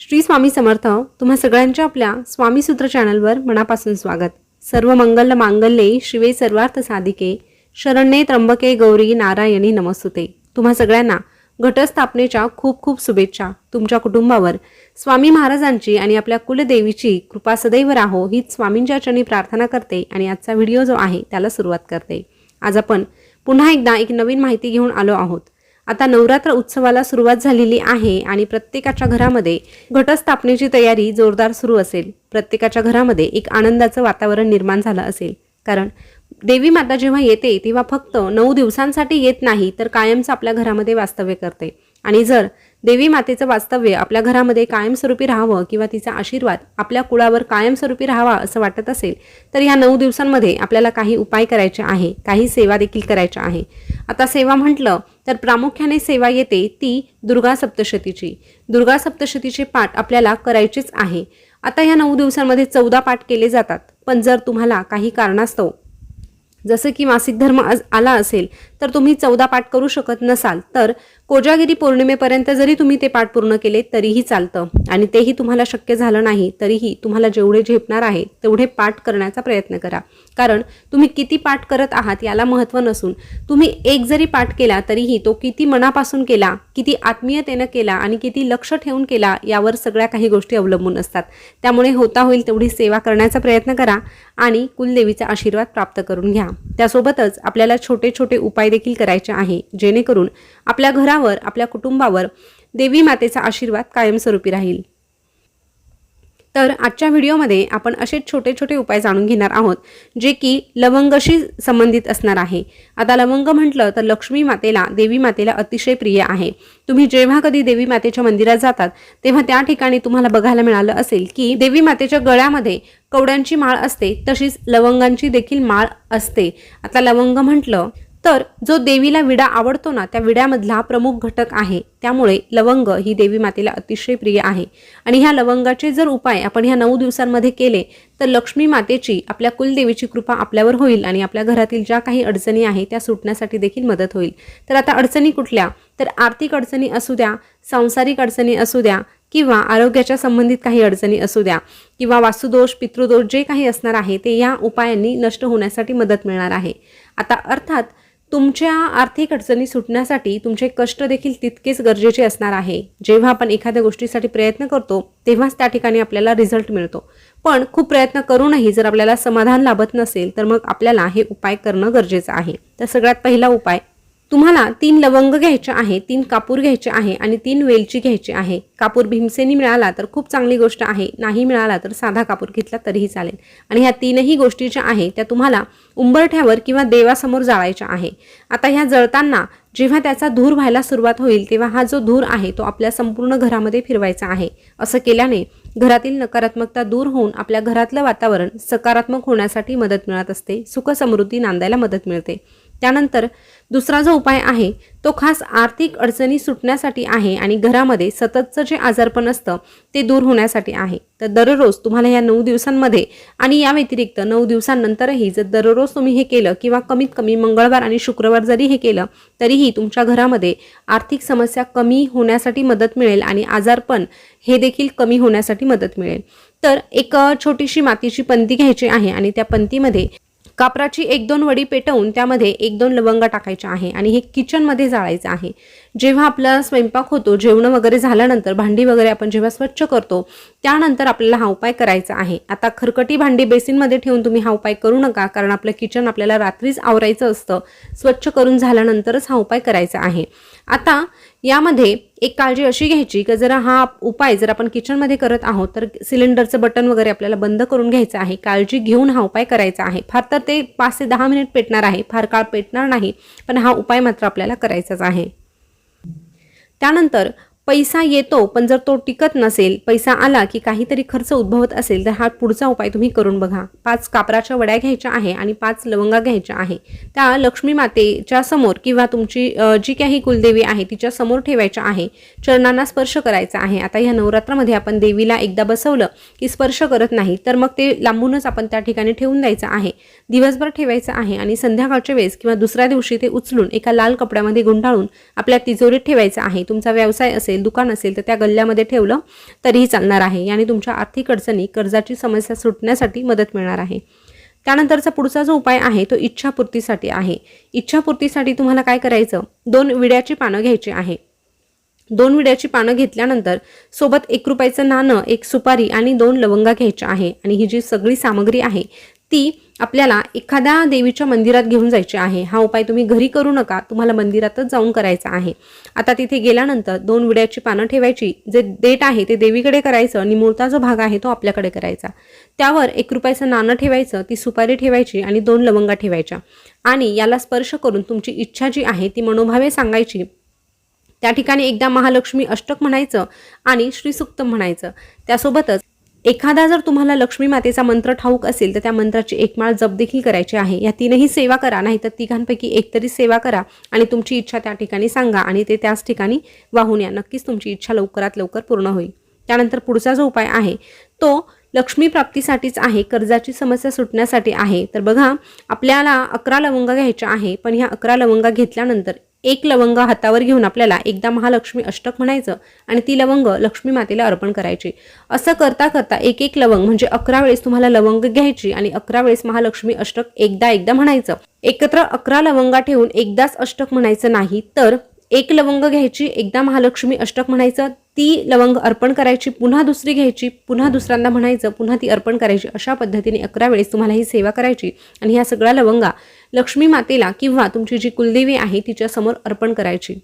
श्री स्वामी समर्थ तुम्हा सगळ्यांच्या आपल्या स्वामी सूत्र चॅनलवर मनापासून स्वागत. सर्व मंगल मांगल्ये शिवे सर्वार्थ साधिके शरण्ये त्र्यंबके गौरी नारायणी नमस्तुते. तुम्हा सगळ्यांना घटस्थापनेच्या खूप खूप शुभेच्छा. तुमच्या कुटुंबावर स्वामी महाराजांची आणि आपल्या कुलदेवीची कृपा सदैव राहो हीच स्वामींच्या चरणी प्रार्थना करते आणि आजचा व्हिडिओ जो आहे त्याला सुरुवात करते. आज आपण पुन्हा एकदा एक नवीन माहिती घेऊन आलो आहोत. आता नवरात्र उत्सवाला सुरुवात झालेली आहे आणि प्रत्येकाच्या घरामध्ये घटस्थापनेची तयारी जोरदार सुरू असेल. प्रत्येकाच्या घरामध्ये एक आनंदाचं वातावरण निर्माण झालं असेल. कारण देवी माता जेव्हा येते तेव्हा फक्त नऊ दिवसांसाठी येत नाही तर कायमचं आपल्या घरामध्ये वास्तव्य करते. आणि जर देवी मातेचं वास्तव्य आपल्या घरामध्ये कायमस्वरूपी राहावं किंवा तिचा आशीर्वाद आपल्या कुळावर कायमस्वरूपी राहावा असं वाटत असेल तर या नऊ दिवसांमध्ये आपल्याला काही उपाय करायचे आहे काही सेवा देखील करायच्या आहे. आता सेवा म्हटलं तर प्रामुख्याने सेवा येते ती दुर्गा सप्तशतीची. दुर्गा सप्तशतीचे पाठ आपल्याला करायचेच आहे. आता या नऊ दिवसांमध्ये चौदा पाठ केले जातात पण जर तुम्हाला काही कारणास्तव जसं की मासिक धर्म आला असेल तर तुम्ही चौदा पाठ करू शकत नसाल. तर कोजागिरी पौर्णिमेपर्यंत जरी तुम्ही ते पाठ पूर्ण केले तरीही चालतं. आणि तेही तुम्हाला शक्य झालं नाही तरीही तुम्हाला जेवढे झेपणार आहे तेवढे पाठ करण्याचा प्रयत्न करा. कारण तुम्ही किती पाठ करत आहात याला महत्त्व नसून तुम्ही एक जरी पाठ केला तरीही तो किती मनापासून केला किती आत्मीयतेनं केला आणि किती लक्ष ठेवून केला यावर सगळ्या काही गोष्टी अवलंबून असतात. त्यामुळे होता होईल तेवढी सेवा करण्याचा प्रयत्न करा आणि कुलदेवीचा आशीर्वाद प्राप्त करून घ्या. त्यासोबतच आपल्याला छोटे छोटे उपाय देखील करायचे आहे. जेणेकरून आपल्या घरावर आपल्या कुटुंबावर देवी मातेचा आशीर्वाद कायमस्वरूपी राहील. तर आजच्या व्हिडिओमध्ये आपण असे छोटे छोटे उपाय जाणून घेणार आहोत जे की लवंगशी संबंधित असणार आहे. आता लवंग म्हटलं तर लक्ष्मी मातेला देवी मातेला अतिशय प्रिय आहे. तुम्ही जेव्हा कधी देवी मातेच्या मंदिरात जातात तेव्हा त्या ठिकाणी तुम्हाला बघायला मिळालं असेल की देवी मातेच्या गळ्यामध्ये कवड्यांची माळ असते तशीच लवंगांची देखील माळ असते. आता लवंग म्हटलं तर जो देवीला विडा आवडतो ना त्या विड्यामधला प्रमुख घटक आहे. त्यामुळे लवंग ही देवी मातेला अतिशय प्रिय आहे. आणि ह्या लवंगाचे जर उपाय आपण ह्या नऊ दिवसांमध्ये केले तर लक्ष्मी मातेची आपल्या कुलदेवीची कृपा आपल्यावर होईल आणि आपल्या घरातील ज्या काही अडचणी आहे त्या सुटण्यासाठी देखील मदत होईल. तर आता अडचणी कुठल्या? तर आर्थिक अडचणी असू द्या सांसारिक अडचणी असू द्या किंवा आरोग्याच्या संबंधित काही अडचणी असू द्या किंवा वास्तुदोष पितृदोष जे काही असणार आहे ते या उपायांनी नष्ट होण्यासाठी मदत मिळणार आहे. आता अर्थात तुमच्या आर्थिक अडचणी सुटण्यासाठी तुमचे कष्ट देखील तितकेच गरजेचे असणार आहे. जेव्हा आपण एखाद्या गोष्टीसाठी प्रयत्न करतो तेव्हाच त्या ठिकाणी आपल्याला रिझल्ट मिळतो. पण खूप प्रयत्न करूनही जर आपल्याला समाधान लाभत नसेल तर मग आपल्याला हे उपाय करणं गरजेचं आहे. तर सगळ्यात पहिला उपाय तुम्हाला तीन लवंग घ्यायचे आहे तीन कापूर घ्यायचे आहे आणि तीन वेलची घ्यायची आहे. कापूर भीमसेनी मिळाला तर खूप चांगली गोष्ट आहे नाही मिळाला तर साधा कापूर घेतला तरीही चालेल. आणि ह्या तीनही गोष्टी ज्या आहे त्या तुम्हाला उंबरठ्यावर किंवा देवासमोर जाळायच्या आहे. आता ह्या जळताना जेव्हा त्याचा धूर व्हायला सुरुवात होईल तेव्हा हा जो धूर आहे तो आपल्या संपूर्ण घरामध्ये फिरवायचा आहे. असं केल्याने घरातील नकारात्मकता दूर होऊन आपल्या घरातलं वातावरण सकारात्मक होण्यासाठी मदत मिळत असते सुखसमृद्धी नांदायला मदत मिळते. त्यानंतर दुसरा जो उपाय आहे तो खास आर्थिक अडचणी सुटण्यासाठी आहे आणि घरामध्ये सततचं जे आजारपण असतं ते दूर होण्यासाठी आहे. तर दररोज तुम्हाला या नऊ दिवसांमध्ये आणि या व्यतिरिक्त नऊ दिवसांनंतरही जर दररोज तुम्ही हे केलं किंवा कमीत कमी मंगळवार आणि शुक्रवार जरी हे केलं तरीही तुमच्या घरामध्ये आर्थिक समस्या कमी होण्यासाठी मदत मिळेल आणि आजारपण हे देखील कमी होण्यासाठी मदत मिळेल. तर एक छोटीशी मातीची पंती घ्यायची आहे आणि त्या पंतीमध्ये कापराची एक दोन वडी पेटवून त्यामध्ये एक दोन लवंग टाकायच्या आहे आणि हे किचनमध्ये जाळायचं आहे. जेव्हा आपला स्वयंपाक होतो जेवण वगैरे झाल्यानंतर भांडी वगैरे आपण जेव्हा स्वच्छ करतो त्यानंतर आपल्याला हा उपाय करायचा आहे. आता खरकटी भांडी बेसिनमध्ये ठेवून तुम्ही हा उपाय करू नका कारण आपलं किचन आपल्याला रात्रीच आवरायचं असतं. स्वच्छ करून झाल्यानंतरच हा उपाय करायचा आहे. आता यामध्ये एक काळजी अशी घ्यायची की जरा हा उपाय जर आपण किचनमध्ये करत आहोत तर सिलेंडरचं बटन वगैरे आपल्याला बंद करून घ्यायचं आहे. काळजी घेऊन हा उपाय करायचा आहे. फार तर ते पाच ते दहा मिनिट पेटणार आहे. फार काळ पेटणार नाही पण हा उपाय मात्र आपल्याला करायचाच आहे. त्यानंतर पैसा येतो पण जर तो टिकत नसेल पैसा आला की काहीतरी खर्च उद्भवत असेल तर हा पुढचा उपाय तुम्ही करून बघा. पाच कापराच्या वड्या घ्यायच्या आहे आणि पाच लवंगा घ्यायच्या आहे. त्या लक्ष्मी मातेच्या समोर किंवा तुमची जी काही कुलदेवी आहे तिच्या समोर ठेवायच्या आहे. चरणांना स्पर्श करायचा आहे. आता ह्या नवरात्रामध्ये आपण देवीला एकदा बसवलं की स्पर्श करत नाही तर मग ते लांबूनच आपण त्या ठिकाणी ठेवून द्यायचं आहे. दिवसभर ठेवायचं आहे आणि संध्याकाळच्या वेळेस किंवा दुसऱ्या दिवशी ते उचलून एका लाल कपड्यामध्ये गुंडाळून आपल्या तिजोरीत ठेवायचं आहे. तुमचा व्यवसाय असेल असेल दुकान असेल तर त्या गल्ल्यामध्ये ठेवलं तरीही चालणार आहे. याने तुमच्या आर्थिक अडचणी कर्जाची समस्या सुटण्यासाठी मदत मिळणार आहे. त्यानंतरचा पुढचा जो उपाय आहे तो इच्छापूर्तीसाठी आहे. इच्छापूर्तीसाठी तुम्हाला काय करायचं? दोन विड्याची पानं घ्यायची आहे. दोन विड्याची पानं घेतल्यानंतर सोबत एक रुपयाचं नाणं एक सुपारी आणि दोन लवंगा घ्यायच्या आहे. आणि ही जी सगळी सामग्री आहे ती आपल्याला एखाद्या देवीच्या मंदिरात घेऊन जायची आहे. हा उपाय तुम्ही घरी करू नका. तुम्हाला मंदिरातच जाऊन करायचा आहे. आता तिथे गेल्यानंतर दोन विड्याची पानं ठेवायची. जे देठ आहे ते देवीकडे करायचं. आणि मूळचा जो भाग आहे तो आपल्याकडे करायचा. त्यावर एक रुपयाचं नाणं ठेवायचं. ती सुपारी ठेवायची आणि दोन लवंगा ठेवायच्या. आणि याला स्पर्श करून तुमची इच्छा जी आहे ती मनोभावे सांगायची. त्या ठिकाणी एकदा महालक्ष्मी अष्टक म्हणायचं आणि श्रीसुक्त म्हणायचं. त्यासोबतच एखादा जर तुम्हाला लक्ष्मी मातेचा मंत्र ठाऊक असेल तर त्या मंत्राची एक माळ जप देखील करायची आहे. या तीनही सेवा करा नाही तर तिघांपैकी एक तरी सेवा करा आणि तुमची इच्छा त्या ठिकाणी सांगा आणि ते त्याच ठिकाणी वाहून या. नक्कीच तुमची इच्छा लवकरात लवकर पूर्ण होईल. त्यानंतर पुढचा जो उपाय आहे तो लक्ष्मी प्राप्तीसाठीच आहे कर्जाची समस्या सुटण्यासाठी आहे. तर बघा आपल्याला अकरा लवंगा घ्यायच्या आहे पण ह्या अकरा लवंगा घेतल्यानंतर एक लवंग हातावर घेऊन आपल्याला एकदा महालक्ष्मी अष्टक म्हणायचं आणि ती लवंग लक्ष्मी मातेला अर्पण करायची. असं करता करता एक एक लवंग म्हणजे अकरा वेळेस तुम्हाला लवंग घ्यायची आणि अकरा वेळेस महालक्ष्मी अष्टक एकदा एकदा म्हणायचं. एकत्र अकरा लवंगा ठेवून एकदाच अष्टक म्हणायचं नाही तर एक लवंग घ्यायची एकदा महालक्ष्मी अष्टक म्हणायचं ती लवंग अर्पण करायची पुन्हा दुसरी घ्यायची पुन्हा दुसऱ्यांदा म्हणायचं पुन्हा ती अर्पण करायची अशा पद्धतीने अकरा वेळेस तुम्हाला ही सेवा करायची. आणि ह्या सगळ्या लवंगा लक्ष्मी मातेला किंवा तुमची जी कुलदेवी आहे तिच्यासमोर अर्पण करायची.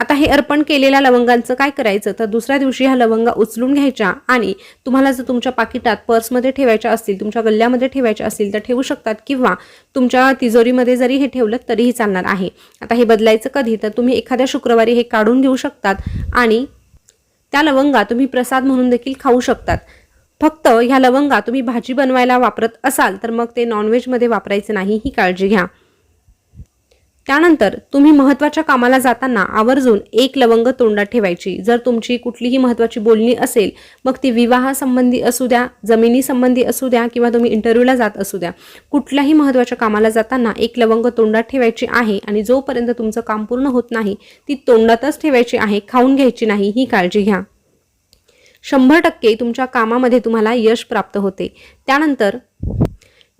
आता हे अर्पण केलेल्या लवंगांचं काय करायचं? तर दुसऱ्या दिवशी ह्या लवंगा उचलून घ्यायच्या आणि तुम्हाला जर तुमच्या पाकिटात पर्समध्ये ठेवायच्या असतील तुमच्या गल्ल्यामध्ये ठेवायच्या असतील तर ठेवू शकतात किंवा तुमच्या तिजोरीमध्ये जरी हे ठेवलं तरीही चालणार आहे. आता हे बदलायचं कधी? तर तुम्ही एखाद्या शुक्रवारी हे काढून घेऊ शकतात आणि त्या लवंगा तुम्ही प्रसाद म्हणून देखील खाऊ शकतात. फक्त ह्या लवंगा तुम्ही भाजी बनवायला वापरत असाल तर मग ते नॉनव्हेजमध्ये वापरायचं नाही ही काळजी घ्या. त्यानंतर तुम्ही महत्त्वाच्या कामाला जाताना आवर्जून एक लवंग तोंडात ठेवायची. जर तुमची कुठलीही महत्त्वाची बोलणी असेल मग ती विवाहासंबंधी असू द्या जमिनी संबंधी असू द्या किंवा तुम्ही इंटरव्ह्यूला जात असू द्या. कुठल्याही महत्त्वाच्या कामाला जाताना एक लवंग तोंडात ठेवायची आहे आणि जोपर्यंत तुमचं काम पूर्ण होत नाही ती तोंडातच ठेवायची आहे खाऊन घ्यायची नाही ही काळजी घ्या. शंभर टक्के तुमच्या कामामध्ये तुम्हाला यश प्राप्त होते. त्यानंतर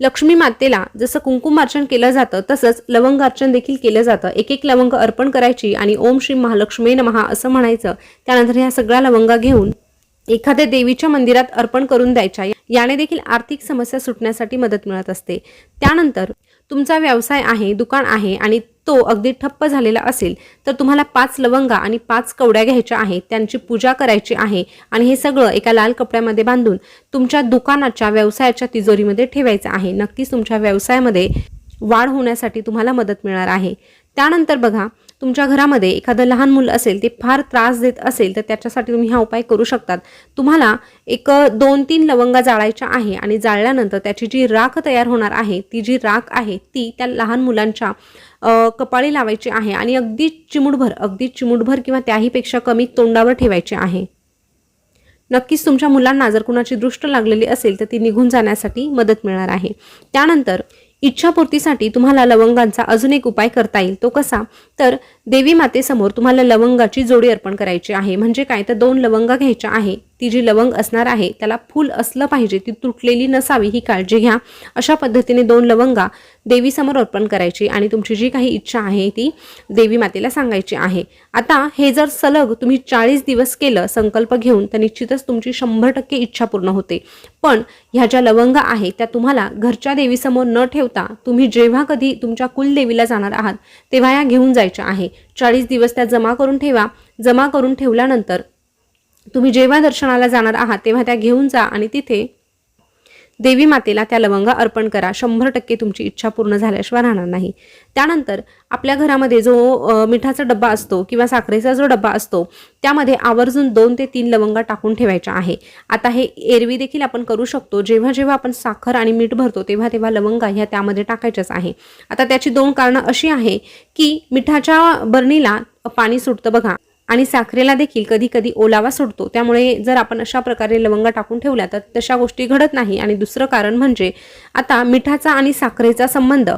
लक्ष्मी मातेला जसं कुंकुमार्चन केलं जातं तसंच लवंगार्चन देखील केलं जातं. एक एक लवंग अर्पण करायची आणि ओम श्री महालक्ष्मी नमहा असं म्हणायचं. त्यानंतर ह्या सगळ्या लवंगा घेऊन एखाद्या देवीच्या मंदिरात अर्पण करून द्यायच्या. याने देखील आर्थिक समस्या सुटण्यासाठी मदत मिळत असते. त्यानंतर तुमचा व्यवसाय आहे दुकान आहे आणि तो अगदी ठप्प झालेला असेल तर तुम्हाला पाच लवंगा आणि पाच कवड्या घ्यायच्या आहेत त्यांची पूजा करायची आहे आणि हे सगळं एका लाल कपड्यामध्ये बांधून तुमच्या दुकानाच्या व्यवसायाच्या तिजोरीमध्ये ठेवायचं आहे. नक्कीच तुमच्या व्यवसायामध्ये वाढ होण्यासाठी तुम्हाला मदत मिळणार आहे. त्यानंतर बघा तुमच्या घरामध्ये एखादं लहान मुलं असेल ते फार त्रास देत असेल तर त्याच्यासाठी तुम्ही हा उपाय करू शकतात. तुम्हाला एक दोन तीन लवंगा जाळायच्या आहे आणि जाळल्यानंतर त्याची जी राख तयार होणार आहे ती जी राख आहे ती त्या लहान मुलांच्या कपाळी लावायची आहे आणि अगदी चिमुटभर अगदी चिमुटभर किंवा त्याहीपेक्षा कमी तोंडावर ठेवायची आहे. नक्कीच तुमच्या मुलांना जर कुणाची दृष्ट लागलेली असेल तर ती निघून जाण्यासाठी मदत मिळणार आहे. त्यानंतर इच्छापूर्तीसाठी तुम्हाला लवंगांचा अजून एक उपाय करता येईल. तो कसा? तर देवी मातेसमोर तुम्हाला लवंगाची जोडी अर्पण करायची आहे. म्हणजे काय? तर दोन लवंगा घ्यायच्या आहे. ती जी लवंग असणार आहे त्याला फूल असलं पाहिजे ती तुटलेली नसावी ही काळजी घ्या. अशा पद्धतीने दोन लवंगा देवीसमोर अर्पण करायची आणि तुमची जी काही इच्छा आहे ती देवी मातेला सांगायची आहे. आता हे जर सलग तुम्ही चाळीस दिवस केलं संकल्प घेऊन तर निश्चितच तुमची शंभर टक्के इच्छा पूर्ण होते. पण ह्या ज्या लवंगा आहेत त्या तुम्हाला घरच्या देवीसमोर न ठेवता तुम्ही जेव्हा कधी तुमच्या कुलदेवीला जाणार आहात तेव्हा या घेऊन जायच्या आहे. चाळीस दिवस त्या जमा करून ठेवा. जमा करून ठेवल्यानंतर तुम्ही जेव्हा दर्शनाला जाणार आहात तेव्हा त्या घेऊन जा आणि तिथे देवी मातेला त्या लवंगा अर्पण करा. शंभर टक्के तुमची इच्छा पूर्ण झाल्याशिवाय राहणार नाही. त्यानंतर आपल्या घरामध्ये जो मिठाचा डब्बा असतो किंवा साखरेचा जो डब्बा असतो त्यामध्ये आवर्जून दोन ते तीन लवंगा टाकून ठेवायच्या आहे. आता हे एरवी देखील आपण करू शकतो. जेव्हा जेव्हा आपण साखर आणि मीठ भरतो तेव्हा तेव्हा लवंगा ह्या त्यामध्ये टाकायच्याच आहे. आता त्याची दोन कारणं अशी आहे की मिठाच्या बरणीला पाणी सुटतं बघा. आणि साखरेला देखील कधी कधी ओलावा सुटतो त्यामुळे जर आपण अशा प्रकारे लवंगा टाकून ठेवल्या तर तशा गोष्टी घडत नाही. आणि दुसरं कारण म्हणजे आता मिठाचा आणि साखरेचा संबंध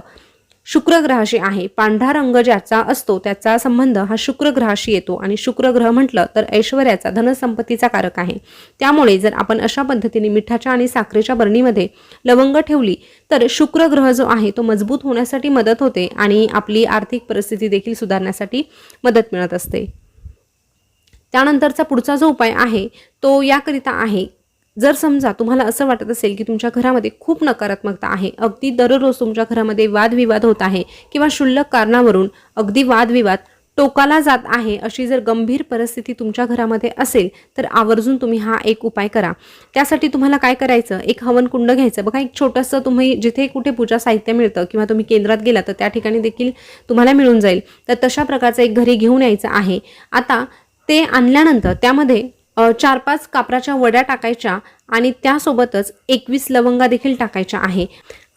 शुक्र ग्रहाशी आहे. पांढरा रंग ज्याचा असतो त्याचा संबंध हा शुक्रग्रहाशी येतो. आणि शुक्र ग्रह म्हटलं तर ऐश्वर्याचा धनसंपत्तीचा कारक आहे. त्यामुळे जर आपण अशा पद्धतीने मिठाच्या आणि साखरेच्या बरणीमध्ये लवंग ठेवली तर शुक्र ग्रह जो आहे तो मजबूत होण्यासाठी मदत होते आणि आपली आर्थिक परिस्थिती देखील सुधारण्यासाठी मदत मिळत असते. त्यानंतरचा पुढचा जो उपाय आहे तो याकरिता आहे. जर समजा तुम्हाला असं वाटत असेल की तुमच्या घरामध्ये खूप नकारात्मकता आहे अगदी दररोज तुमच्या घरामध्ये वादविवाद होत आहे किंवा क्षुल्लक कारणावरून अगदी वादविवाद टोकाला जात आहे अशी जर गंभीर परिस्थिती तुमच्या घरामध्ये असेल तर आवर्जून तुम्ही हा एक उपाय करा. त्यासाठी तुम्हाला काय करायचं? एक हवन कुंड घ्यायचं. बघा एक छोटंसं तुम्ही जिथे कुठे पूजा साहित्य मिळतं किंवा तुम्ही केंद्रात गेला तर त्या ठिकाणी देखील तुम्हाला मिळून जाईल. तर तशा प्रकारचं एक घरी घेऊन यायचं आहे. आता ते आणल्यानंतर त्यामध्ये चार पाच कापराच्या वड्या टाकायच्या आणि त्यासोबतच एकवीस लवंगा देखील टाकायच्या आहे.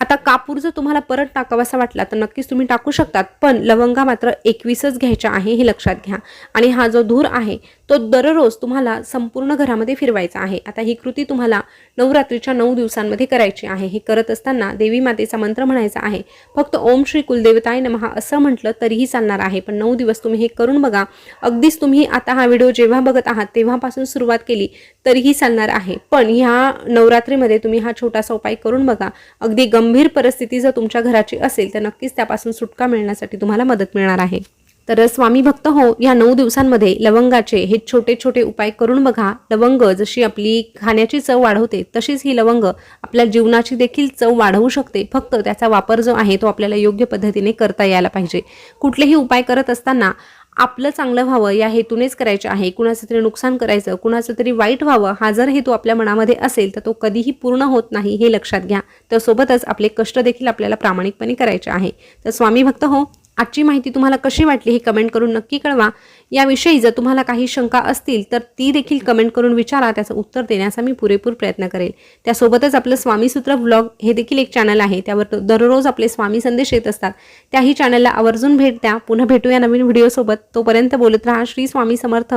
आता कापूर जर तुम्हाला परत टाकावासा वाटला तर नक्कीच तुम्ही टाकू शकतात पण लवंगा मात्र एकवीसच घ्यायच्या आहे हे लक्षात घ्या. आणि हा जो धूर आहे तो दररोज तुम्हाला संपूर्ण घरामध्ये फिरवायचा आहे. आता ही कृती तुम्हाला नवरात्रीच्या नऊ दिवसांमध्ये करायची आहे. हे करत असताना देवी मातेचा मंत्र म्हणायचा आहे. फक्त ओम श्री कुलदेवताय नमहा असं म्हटलं तरीही चालणार आहे. पण नऊ दिवस तुम्ही हे करून बघा. अगदीच तुम्ही आता हा व्हिडिओ जेव्हा बघत आहात तेव्हापासून सुरुवात केली तरीही चालणार आहे. पण ह्या नवरात्रीमध्ये तुम्ही हा छोटासा उपाय करून बघा. अगदी गंभीर परिस्थिती जर तुमच्या घराची असेल तर नक्कीच त्यापासून सुटका मिळण्यासाठी तुम्हाला मदत मिळणार आहे. तर स्वामी भक्त हो या नऊ दिवसांमध्ये लवंगाचे हे छोटे छोटे उपाय करून बघा. लवंग जशी आपली खाण्याची चव वाढवते तशीच ही लवंग आपल्या जीवनाची देखील चव वाढवू शकते. फक्त त्याचा वापर जो आहे तो आपल्याला योग्य पद्धतीने करता यायला पाहिजे. कुठलेही उपाय करत असताना आपलं चांगलं व्हावं या हेतूनेच करायचे आहे. कुणाचं तरी नुकसान करायचं कुणाचं तरी वाईट व्हावं हा जर हेतू आपल्या मनामध्ये असेल तर तो कधीही पूर्ण होत नाही हे लक्षात घ्या. तर सोबतच आपले कष्ट देखील आपल्याला प्रामाणिकपणे करायचे आहे. तर स्वामी भक्त हो आजची माहिती तुम्हाला कशी वाटली हे कमेंट करून नक्की कळवा. याविषयी जर तुम्हाला काही शंका असतील तर ती देखील कमेंट करून विचारा. त्याचं उत्तर देण्याचा मी पुरेपूर प्रयत्न करेल. त्यासोबतच आपलं स्वामीसूत्र व्लॉग हे देखील एक चॅनल आहे. त्यावर दररोज आपले स्वामी संदेश येत असतात. त्याही चॅनलला आवर्जून भेट द्या. पुन्हा भेटूया नवीन व्हिडिओसोबत तोपर्यंत बोलत राहा श्री स्वामी समर्थ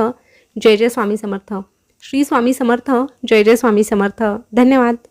जय जय स्वामी समर्थ. श्री स्वामी समर्थ जय जय स्वामी समर्थ. धन्यवाद.